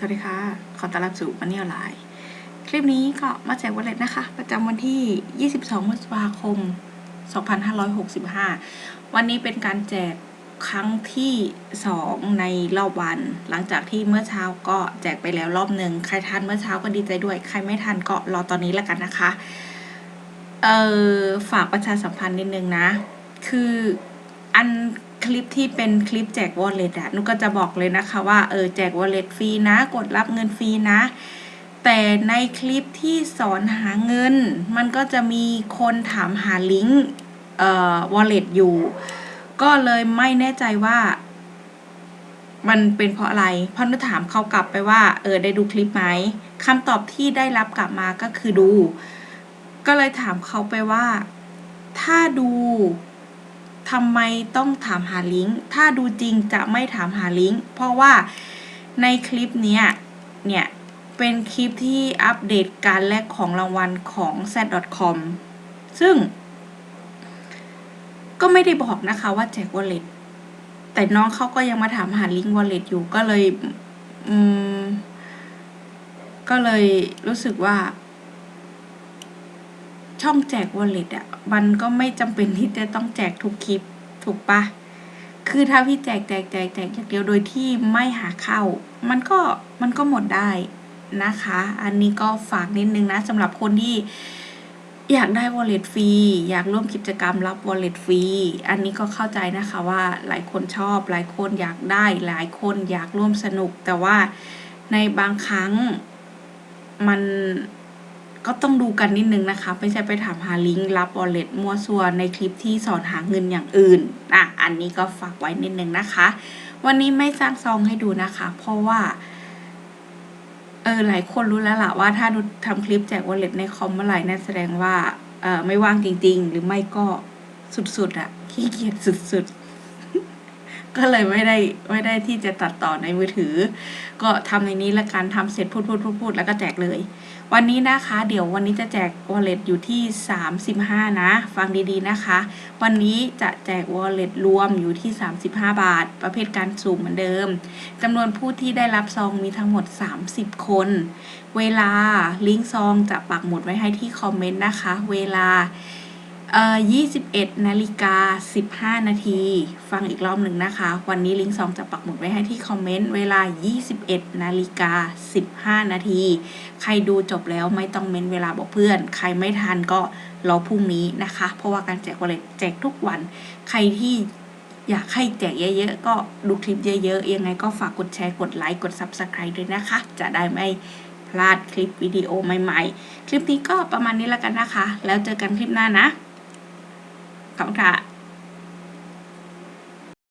สวัสดีค่ะ ขอต้อนรับสู่มันนี่ออนไลน์ คลิปนี้ก็มาแจกวอลเล็ตนะคะ ประจำวันที่ 22 พฤษภาคม 2565 วันนี้เป็นการแจกครั้งที่ 2 ในรอบวัน หลังจากที่เมื่อเช้าก็แจกไปแล้วรอบหนึ่ง ใครทันเมื่อเช้าก็ดีใจด้วย ใครไม่ทันก็รอตอนนี้แล้วกันนะคะ เออฝากประชาสัมพันธ์นิดนึงนะ คืออัน คลิปที่เป็นคลิปแจกวอลเล็ตอะนุก็จะบอกเลยนะคะว่าเออแจกวอลเล็ตฟรีนะ กดรับเงินฟรีนะ แต่ในคลิปที่สอนหาเงิน มันก็จะมีคนถามหาลิงก์เอ่อวอลเล็ตอยู่ ก็เลยไม่แน่ใจว่ามันเป็นเพราะอะไรเพราะนุถามเขากลับไปว่า เออได้ดูคลิปไหมคำตอบที่ได้รับกลับมาก็คือดู ก็เลยถามเขาไปว่า ถ้าดู ทำไมต้องถามหาลิงก์ ถ้าดูจริงจะไม่ถามหาลิงก์ เพราะว่าในคลิปเนี้ย เนี่ย เป็นคลิปที่อัปเดตการแลกของรางวัลของ z.com ซึ่ง ก็ไม่ได้บอกนะคะว่าแจกวอลเล็ตแต่น้องเขาก็ยังมาถามหาลิงก์วอลเล็ตอยู่ก็เลย อืม ก็เลยรู้สึกว่า ช่องแจกวอลเล็ตอะ มันก็ไม่จำเป็นที่จะต้องแจกทุกคลิป ถูกปะคือถ้าพี่แจกแจกแจกแจกอย่างเดียวโดยที่ไม่หาเข้า มันก็มันก็หมดได้นะคะ อันนี้ก็ฝากนิดนึงนะสำหรับคนที่อยากได้วอลเล็ตฟรี อยากร่วมกิจกรรมรับวอลเล็ตฟรี อันนี้ก็เข้าใจนะคะว่าหลายคนชอบ หลายคนอยากได้ หลายคนอยากร่วมสนุก แต่ว่าในบางครั้งมัน ก็ต้องดูกันนิดนึงนะคะ ไม่ใช่ไปถามหาลิงก์รับวอลเล็ตมั่วซัวในคลิปที่สอนหาเงินอย่างอื่นอะอันนี้ก็ฝากไว้นิดนึงนะคะ วันนี้ไม่สร้างซองให้ดูนะคะ เพราะว่าเออหลายคนรู้แล้วล่ะว่าถ้าดูทำคลิปแจกวอลเล็ตในคอมเมื่อไหร่นั่นแสดงว่าเออไม่ว่างจริง ๆ หรือไม่ก็สุดๆอะขี้เกียจสุดๆ ก็เลยไม่ได้ไม่ได้ที่จะตัดต่อในมือถือ ก็ทำในนี้ละกันทำเสร็จพูดพูดพูดพูดแล้วก็แจกเลย วันนี้นะคะ เดี๋ยววันนี้จะแจกวอลเล็ตอยู่ที่ 35 นะ ฟังดีๆนะคะ วันนี้จะแจกวอลเล็ตรวมอยู่ที่ 35 บาท ประเภทการสุ่มเหมือนเดิมจำนวนผู้ที่ได้รับซองมีทั้งหมด 30 คน เวลาลิงก์ซองจะปักหมุดไว้ให้ที่คอมเมนต์นะคะ เวลา เอ่อ21นาฬิกา15 นาที ฟังอีกรอบหนึ่งนะคะ วันนี้ลิงก์ซองจะปักหมุดไว้ให้ที่คอมเมนต์ เวลา 21นาฬิกา15 นาที ใครดูจบแล้วไม่ต้องเม้นเวลาบอกเพื่อน ใครไม่ทันก็รอพรุ่งนี้นะคะ เพราะว่าการแจกวอลเล็ตแจกทุกวัน ใครที่อยากให้แจกเยอะๆ ก็ดูคลิปเยอะๆ ยังไงก็ฝากกดแชร์ กดไลค์ กด Subscribe ด้วยนะคะ จะได้ไม่พลาดคลิปวิดีโอใหม่ๆ คลิปนี้ก็ประมาณนี้แล้วกันนะคะ แล้วเจอกันคลิปหน้านะ ขอบคุณค่ะ